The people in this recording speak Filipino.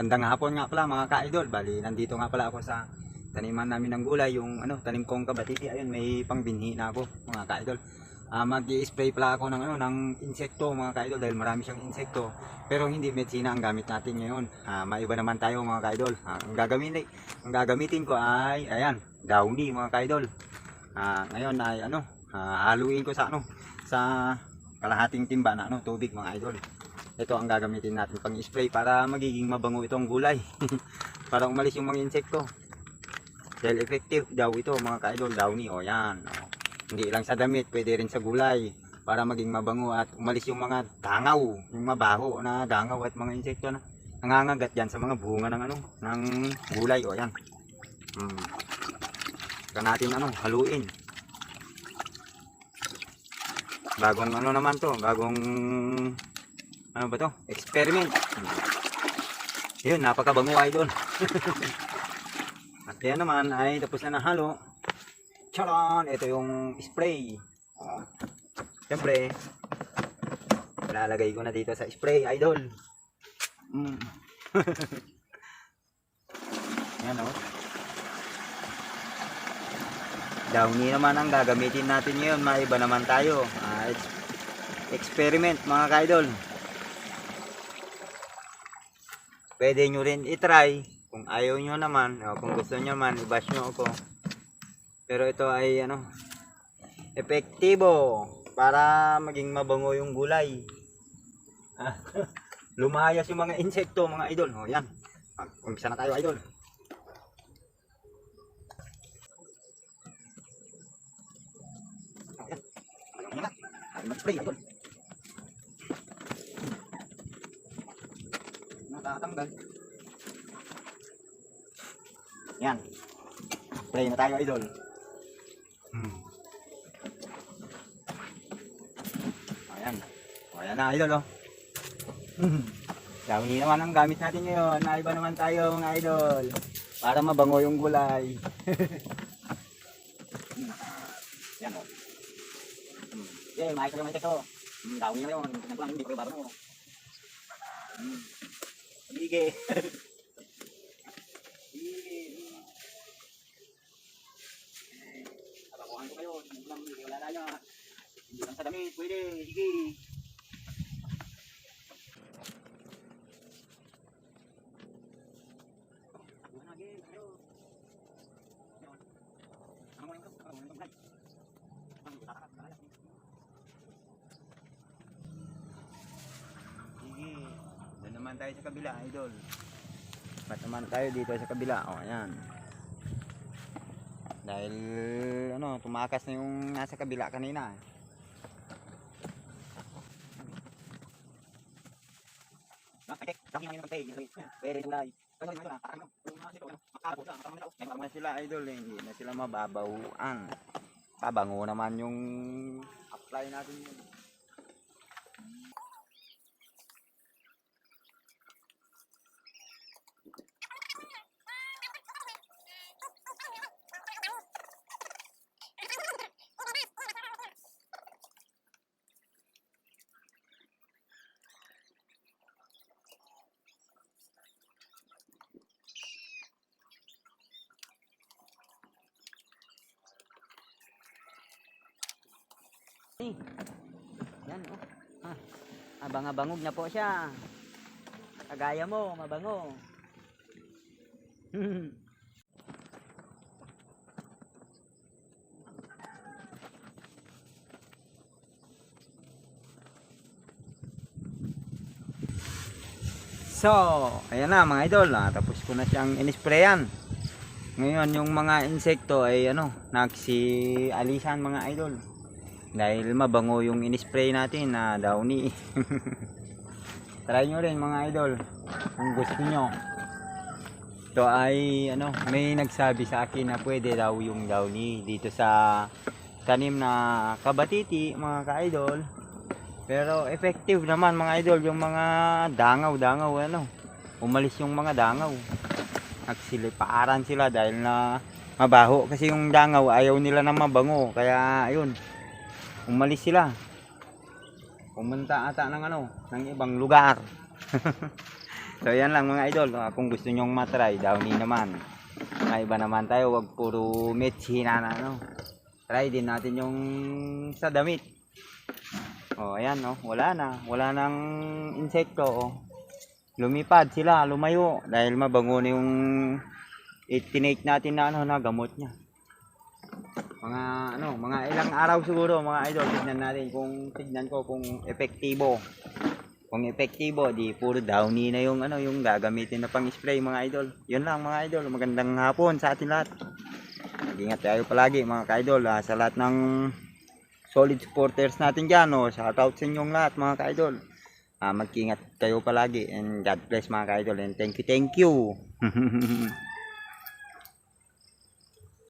Gandang hapon nga pala mga ka-idol. Bali, nandito nga pala ako sa taniman namin ng gulay, yung ano, tanim kong kabatiti. Ayun, may pangbinhi na ako mga ka-idol. Ah, mag-i-spray pala ako ng ano, ng insekto mga ka-idol dahil marami siyang insekto. Pero hindi medisina ang gamit natin ngayon. Ah, maiba naman tayo mga ka-idol. Ah, ang gagamitin, ang gagamitin ko ay ayan, downy mga ka-idol. Ah, ngayon ay ano, ah, haluin ko sa ano, sa kalahating timba na ano, tubig mga idol ito ang gagamitin natin pang spray para magiging mabango itong gulay. Para umalis yung mga insekto dahil effective daw ito mga ka-idol. Downy o yan o. hindi lang sa damit pwede rin sa gulay. Para maging mabango at umalis yung mga dangaw yung mabaho na dangaw at mga insekto na nangangagat yan sa mga bunga ng ano ng gulay o yan. Hmm. Saka natin ano haluin. Bagong ano naman to bagong ano ba to? Experiment. Yun, napakabango idol. At yan naman ay tapos na nahalo. Charon! Ito yung spray. Oh. Siyempre, lalagay ko na dito sa spray idol. Mm. yan o. Oh. Downy naman ang gagamitin natin ngayon. Maiba naman tayo. Ex- experiment mga ka-idol. Pwede nyo rin itry. Kung ayaw nyo naman o kung gusto nyo naman i-bash nyo ako. Pero ito ay ano epektibo para maging mabango yung gulay. Ah, lumayas yung mga insekto mga idol. O yan. Umpisa na tayo idol. Mag-spray idol natatanggal. Yan. Play na tayo, idol. Hmm. Ayan. Ayan na, idol, oh. Hmm. Dami naman ang gamit natin ngayon. Naiba naman tayo, mga idol. Para mabango yung gulay. Hmm. Yan, oh. Hmm. Okay, maayos na naman ito. Hmm, dami na yun. Tignan ko lang, hindi ko yung baro mo. Hmm. Sige. Abakuhan ko kayo. Wala na yan. Hindi lang sa damit. Pwede. Sige. Naman tayo sa kabila, idol. Ba't naman tayo dito sa kabila? O, ayan. Dahil, ano, tumakas na yung nasa kabila kanina. na sila idol eh, hindi na sila mababahuan. Pabango naman yung apply natin yun. Yan oh. Ah, abang-abangog na po siya. Kagaya mo, mabango. so, ayan na mga idol. Ah, tapos ko na siyang inisprayan. Ngayon, yung mga insekto ay ano, nagsialisan mga idol dahil mabango yung inispray natin na downy. Try nyo rin mga idol. Kung gusto nyo. Ito ay ano may nagsabi sa akin na pwede daw yung downy dito sa tanim na kabatiti mga ka-idol. Pero effective naman mga idol yung mga dangaw dangaw ano. Umalis yung mga dangaw. Nagsilipaaran sila dahil na mabaho. Kasi yung dangaw ayaw nila na mabango. Kaya ayun umalis sila pumunta ata ng ano ng ibang lugar So yan lang mga idol, Ah, kung gusto nyong matry, downy naman. May iba naman tayo, wag puro mechina na ano. Try din natin yung sa damit. Oh, ayan no, wala na, wala nang insekto. Oh. Lumipad sila, lumayo dahil mabango yung itinake natin na ano na gamot niya. Mga ano, mga ilang araw siguro mga idol, tignan natin kung tignan ko kung epektibo. Kung epektibo, di puro downy na yung ano, yung gagamitin na pang spray mga idol. Yun lang mga idol, magandang hapon sa atin lahat. Mag-ingat tayo palagi mga ka-idol ah, sa lahat ng solid supporters natin dyan. Oh. Shoutout sa inyong lahat mga ka-idol. Ah, mag-ingat kayo palagi and God bless mga ka-idol and thank you, thank you.